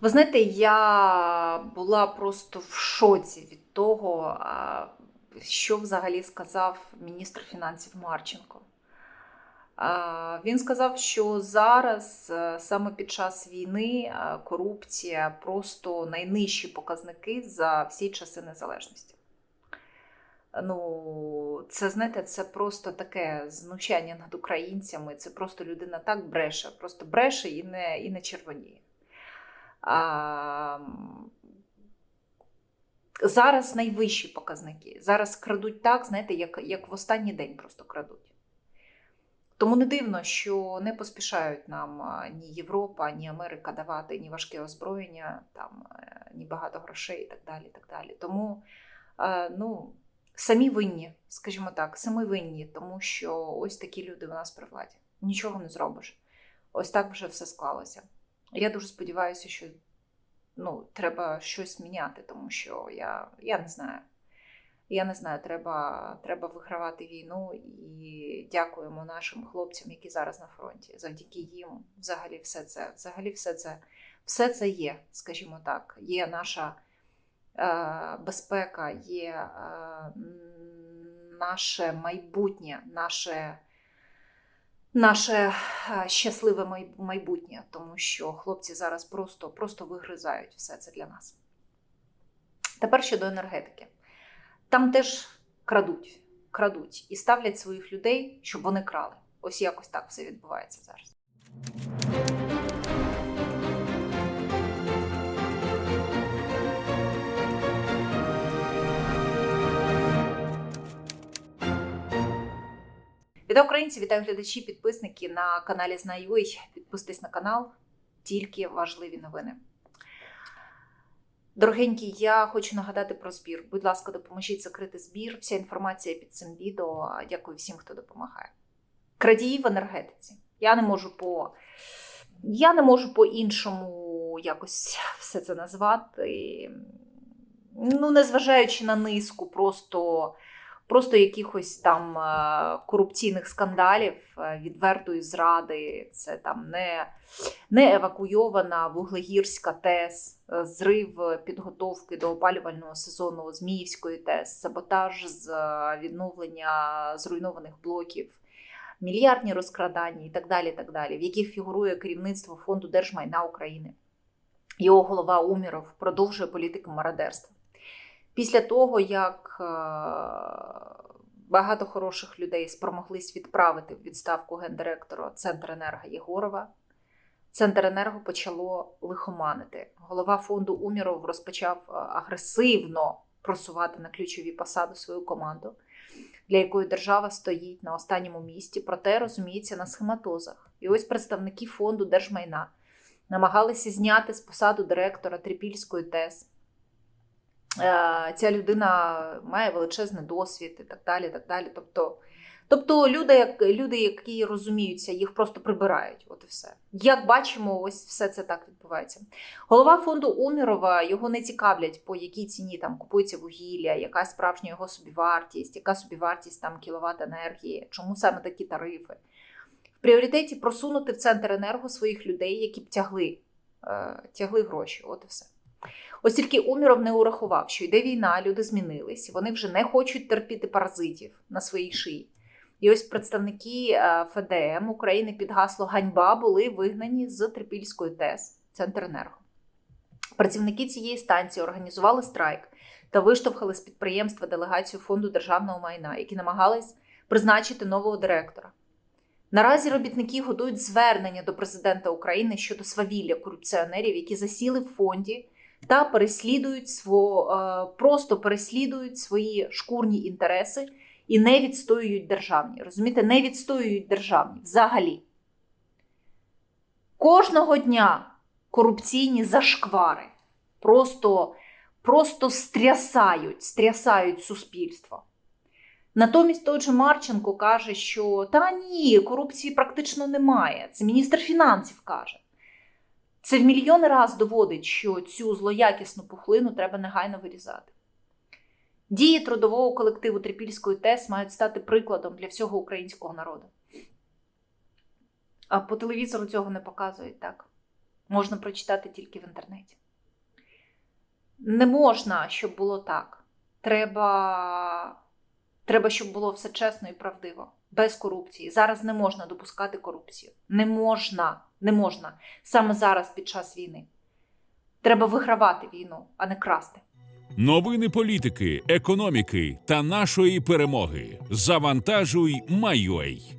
Ви знаєте, я була просто в шоці від того, що взагалі сказав міністр фінансів Марченко. Він сказав, що зараз, е, саме під час війни, е, корупція просто найнижчі показники за всі часи незалежності. Ну, це знаєте, це просто таке знущання над українцями. Це просто людина так бреше, просто бреше і не, і не червоніє. Зараз найвищі показники. Зараз крадуть так, знаєте, як, як в останній день просто крадуть. Тому не дивно, що не поспішають нам ні Європа, ні Америка давати ні важке озброєння, там, е, ні багато грошей і так далі. Так далі. Тому е, ну, самі винні, скажімо так, самі винні, тому що ось такі люди у нас при владі. Нічого не зробиш. Ось так вже все склалося. Я дуже сподіваюся, що ну, треба щось міняти, тому що я, я не знаю. Я не знаю, треба, треба вигравати війну і дякуємо нашим хлопцям, які зараз на фронті. Завдяки їм взагалі все це, взагалі все це, все це є, скажімо так. Є наша е, безпека, є е, наше майбутнє, наше наше е, щасливе май- майбутнє, тому що хлопці зараз просто, просто вигризають все це для нас. Тепер щодо енергетики. Там теж крадуть, крадуть і ставлять своїх людей, щоб вони крали. Ось якось так все відбувається зараз. Вітаю українці, вітаю глядачі, підписники на каналі Знаю.ua. Підписуйтесь на канал, тільки важливі новини. Дорогенькі, я хочу нагадати про збір. Будь ласка, допоможіть закрити збір. Вся інформація під цим відео. Дякую всім, хто допомагає. Крадії в енергетиці. Я не можу по я не можу по-іншому якось все це назвати. Ну, незважаючи на низку, просто просто якихось там е, корупційних скандалів, е, відвертої зради. Це там не, не евакуйована Вуглегірська ТЕС, е, зрив підготовки до опалювального сезону Зміївської ТЕС, саботаж з відновлення зруйнованих блоків. Мільярдні розкрадання і так далі, так далі, в яких фігурує керівництво фонду держмайна України. Його голова Уміров продовжує політику мародерства. Після того, як е, багато хороших людей спромоглись відправити в відставку гендиректора Центренерго Єгорова, Центренерго почало лихоманити. Голова фонду Уміров розпочав е, агресивно просувати на ключові посади свою команду, для якої держава стоїть на останньому місці, проте розуміється на схематозах. І ось представники фонду держмайна намагалися зняти з посаду директора Трипільської ТЕС. Е, ця людина має величезний досвід і так далі. так далі. Тобто, тобто люди, люди, які розуміються, їх просто прибирають. От і все. Як бачимо, ось все це так відбувається. Голова фонду Умірова його не цікавлять, по якій ціні там купується вугілля, яка справжня його собівартість, яка собівартість там кіловат енергії, чому саме такі тарифи. В пріоритеті просунути в центр енерго своїх людей, які б тягли, е, тягли гроші. От і все. Ось тільки Уміров не урахував, що йде війна, люди змінились, вони вже не хочуть терпіти паразитів на своїй шиї. І ось представники е, ФДМ України під гасло Ганьба були вигнані з Трипільської ТЕС Центренерго. Працівники цієї станції організували страйк та виштовхали з підприємства делегацію фонду державного майна, які намагались призначити нового директора. Наразі робітники готують звернення до президента України щодо свавілля корупціонерів, які засіли в фонді та переслідують сво, е, просто переслідують свої шкурні інтереси і не відстоюють державні. Розумієте, не відстоюють державні взагалі. Кожного дня корупційні зашквари просто, просто стрясають, стрясають суспільство. Натомість той же Марченко каже, що та ні, корупції практично немає. Це міністр фінансів каже. Це в мільйони раз доводить, що цю злоякісну пухлину треба негайно вирізати. Дії трудового колективу Трипільської ТЕС мають стати прикладом для всього українського народу. А по телевізору цього не показують так. можна прочитати тільки в інтернеті. Не можна, щоб було так. Треба, треба, щоб було все чесно і правдиво, без корупції. Зараз не можна допускати корупцію. Не можна, не можна. Саме зараз під час війни. Треба вигравати війну, а не красти. Новини політики, економіки та нашої перемоги. Завантажуй, Майой.